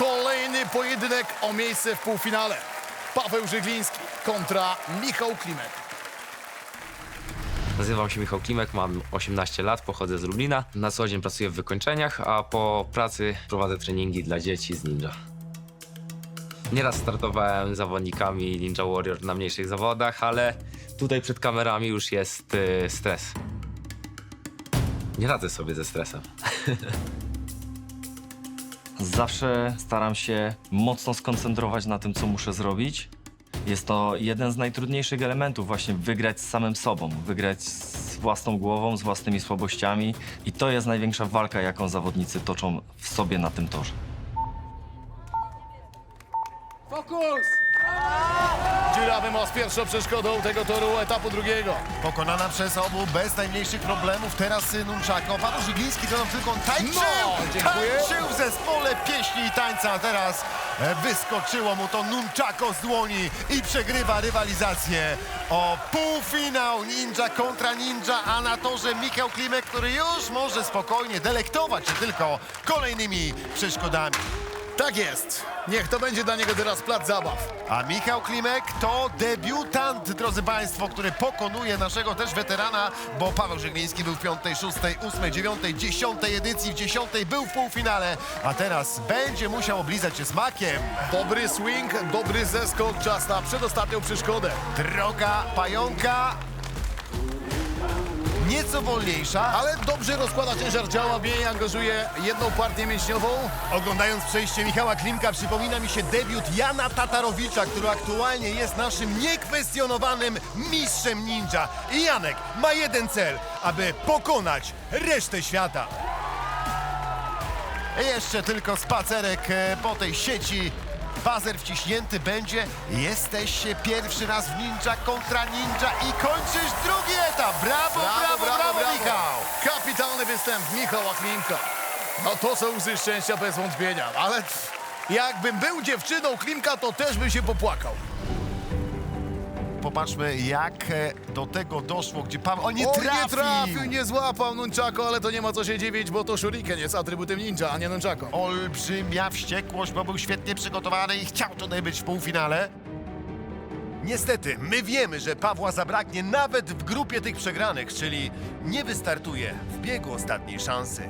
Kolejny pojedynek o miejsce w półfinale. Paweł Żygliński kontra Michał Klimek. Nazywam się Michał Klimek, mam 18 lat, pochodzę z Lublina. Na co dzień pracuję w wykończeniach, a po pracy prowadzę treningi dla dzieci z ninja. Nieraz startowałem zawodnikami Ninja Warrior na mniejszych zawodach, ale tutaj przed kamerami już jest y, stres. Nie radzę sobie ze stresem. Zawsze staram się mocno skoncentrować na tym, co muszę zrobić. Jest to jeden z najtrudniejszych elementów, właśnie wygrać z samym sobą, wygrać z własną głową, z własnymi słabościami. I to jest największa walka, jaką zawodnicy toczą w sobie na tym torze. Dziurawy most pierwszą przeszkodą tego toru etapu drugiego. Pokonana przez obu bez najmniejszych problemów. Teraz Nunchako. Paweł Żygliński to tylko tańczył. No, tańczył w zespole pieśni i tańca. a Teraz e, wyskoczyło mu to Nunchako z dłoni i przegrywa rywalizację o półfinał ninja kontra ninja, a na torze Michał Klimek, który już może spokojnie delektować się tylko kolejnymi przeszkodami. Tak jest. Niech to będzie dla niego teraz plac zabaw. A Michał Klimek to debiutant, drodzy Państwo, który pokonuje naszego też weterana, bo Paweł Żegliński był w piątej, szóstej, ósmej, dziewiątej, dziesiątej edycji, w dziesiątej był w półfinale, a teraz będzie musiał oblizać się smakiem. Dobry swing, dobry zeskok, czas na przedostatnią przeszkodę. Droga pająka nieco wolniejsza, Ale dobrze rozkłada ciężar ciała, mniej angażuje jedną partię mięśniową. Oglądając przejście Michała Klimka przypomina mi się debiut Jana Tatarowicza, który aktualnie jest naszym niekwestionowanym mistrzem ninja. I Janek ma jeden cel, aby pokonać resztę świata. Jeszcze tylko spacerek e, po tej sieci. Bazer wciśnięty będzie. Jesteś pierwszy raz w ninja kontra ninja i kończysz Kapitalny występ Michała Klimka. No to są łzy szczęścia bez wątpienia, ale jakbym był dziewczyną Klimka, to też bym się popłakał. Popatrzmy, jak e, do tego doszło, gdzie Paweł... O, nie O, trafił! nie trafił, nie złapał Nunchako, ale to nie ma co się dziwić, bo to shuriken jest atrybutem ninja, a nie Nunchako. Olbrzymia wściekłość, bo był świetnie przygotowany i chciał tutaj być w półfinale. Niestety, my wiemy, że Pawła zabraknie nawet w grupie tych przegranych, czyli nie wystartuje w biegu ostatniej szansy.